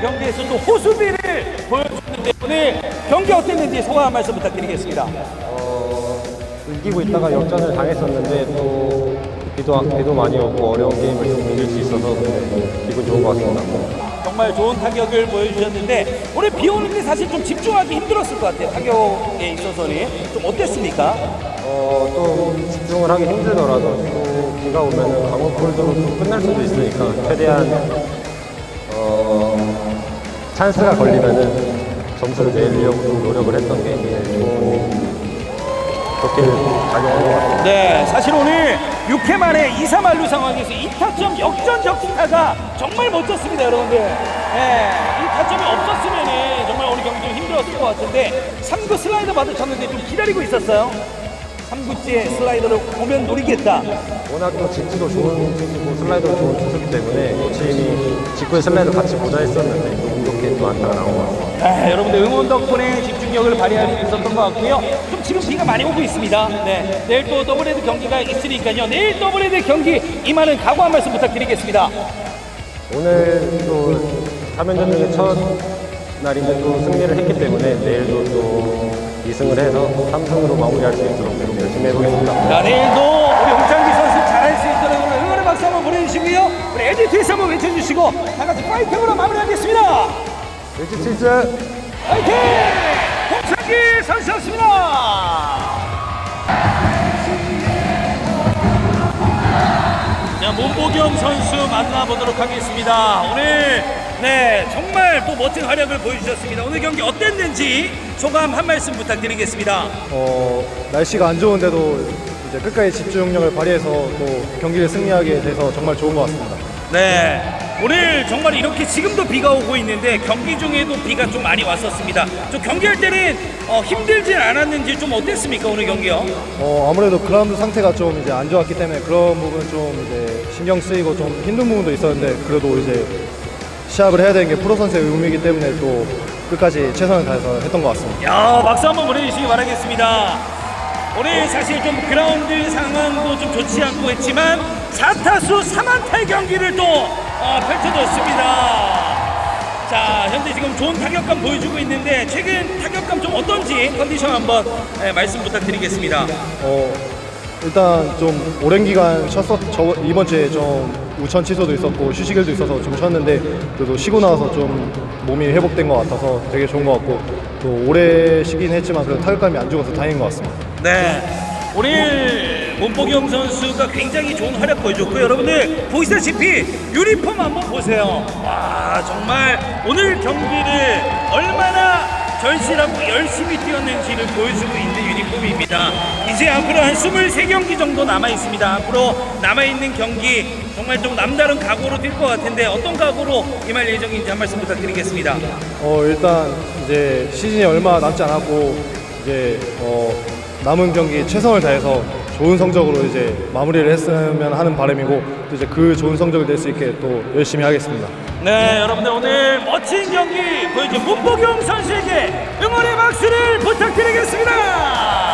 경기에서 또 호수비를 보여줬는데 오늘 경기 어땠는지 소감 한 말씀 부탁드리겠습니다. 이기고 있다가 역전을 당했었는데 또 비도, 비도 많이 오고 어려운 게임을 좀 이길 수 있어서 기분 좋은 것 같습니다. 정말 좋은 타격을 보여주셨는데 오늘 비 오는데 사실 좀 집중하기 힘들었을 것 같아요. 타격에 있어서는 좀 어땠습니까? 어, 또 집중을 하기 힘들더라도 또 비가 오면은 또 끝날 수도 있으니까 최대한 어, 찬스가 걸리면은 점수를 내려고 좀 노력을 했던 게 이제 좋은 좋게 작용한 것 같습니다. 네, 사실 오늘 6회 만에 2, 3할루 상황에서 2타점 역전 적시타가 정말 멋졌습니다, 여러분들. 네, 이 타점이 없었으면 정말 오늘 경기 좀 힘들었을 것 같은데 3구 슬라이더 받으셨는데 좀 기다리고 있었어요. 3구째 슬라이더를 오면 노리겠다. 워낙 또 직구도 좋은 투수고 슬라이더도 좋은 투수기 때문에 코치님이 직구에 슬라이더 같이 보자 했었는데 좋게 또것 같습니다. 네, 여러분들 응원 덕분에 집중력을 발휘할 수 있었던 것 같고요. 좀 지금 비가 많이 오고 있습니다. 네, 내일 또 더블헤드 경기가 있으니까요. 내일 더블헤드 경기 임하는 각오 한 말씀 부탁드리겠습니다. 오늘 또 3연전 중에 첫 날인데 또 승리를 했기 때문에 내일도 또 2승을 해서 3승으로 마무리할 수 있도록 열심히 해보겠습니다. 자, 내일도 우리 홍창기 선수 잘할 수 있도록 오늘 응원의 박수 한번 보내주시고요. 우리 에디트에서 한번 외쳐주시고 다 같이 파이팅으로 마무리하겠습니다. 일찍 치즈! 파이팅! 홍창기 선수였습니다. 자, 문보경 선수 만나보도록 하겠습니다. 오늘 네 정말 또 멋진 활약을 보여주셨습니다. 오늘 경기 어땠는지 소감 한 말씀 부탁드리겠습니다. 어, 날씨가 안 좋은데도 이제 끝까지 집중력을 발휘해서 또 경기를 승리하게 돼서 정말 좋은 것 같습니다. 네. 오늘 정말 이렇게 지금도 비가 오고 있는데 경기 중에도 비가 좀 많이 왔었습니다. 좀 경기할 때는 어, 힘들진 않았는지 좀 어땠습니까 오늘 경기요? 어, 아무래도 그라운드 상태가 좀 이제 안 좋았기 때문에 그런 부분은 좀 이제 신경 쓰이고 좀 힘든 부분도 있었는데 그래도 이제 시합을 해야 되는 게 프로 선수의 의무이기 때문에 또 끝까지 최선을 다해서 했던 것 같습니다. 야 박수 한번 보내주시기 바라겠습니다. 오늘 사실 좀 그라운드 상황도 좀 좋지 않고 했지만 4타수 3안타의 경기를 또 어, 펼쳐줬습니다. 자 현재 지금 좋은 타격감 보여주고 있는데 최근 타격감 좀 어떤지 컨디션 한번 예, 말씀 부탁드리겠습니다. 어, 일단 좀 오랜 기간 쉬었었, 저, 이번 주에 좀 우천 취소도 있었고 휴식일도 있어서 좀 쉬었는데 그래도 쉬고 나서 좀 몸이 회복된 것 같아서 되게 좋은 것 같고 또 오래 쉬긴 했지만 그래도 타격감이 안 죽어서 다행인 것 같습니다. 네. 오늘 문보경 선수가 굉장히 좋은 활약 보여줬고요. 여러분들 보시다시피 유니폼 한번 보세요. 와 정말 오늘 경기를 얼마나 절실하고 열심히 뛰었는지를 보여주고 있는 유니폼입니다. 이제 앞으로 한 23경기 정도 남아 있습니다. 앞으로 남아 있는 경기 정말 좀 남다른 각오로 뛸 것 같은데 어떤 각오로 임할 예정인지 한 말씀 부탁드리겠습니다. 어, 일단 이제 시즌이 얼마 남지 않았고 이제 어, 남은 경기 최선을 다해서 좋은 성적으로 이제 마무리를 했으면 하는 바람이고 또 이제 그 좋은 성적을 낼 수 있게 또 열심히 하겠습니다. 네, 여러분들 오늘 멋진 경기 보여준 문보경 선수에게 응원의 박수를 부탁드리겠습니다.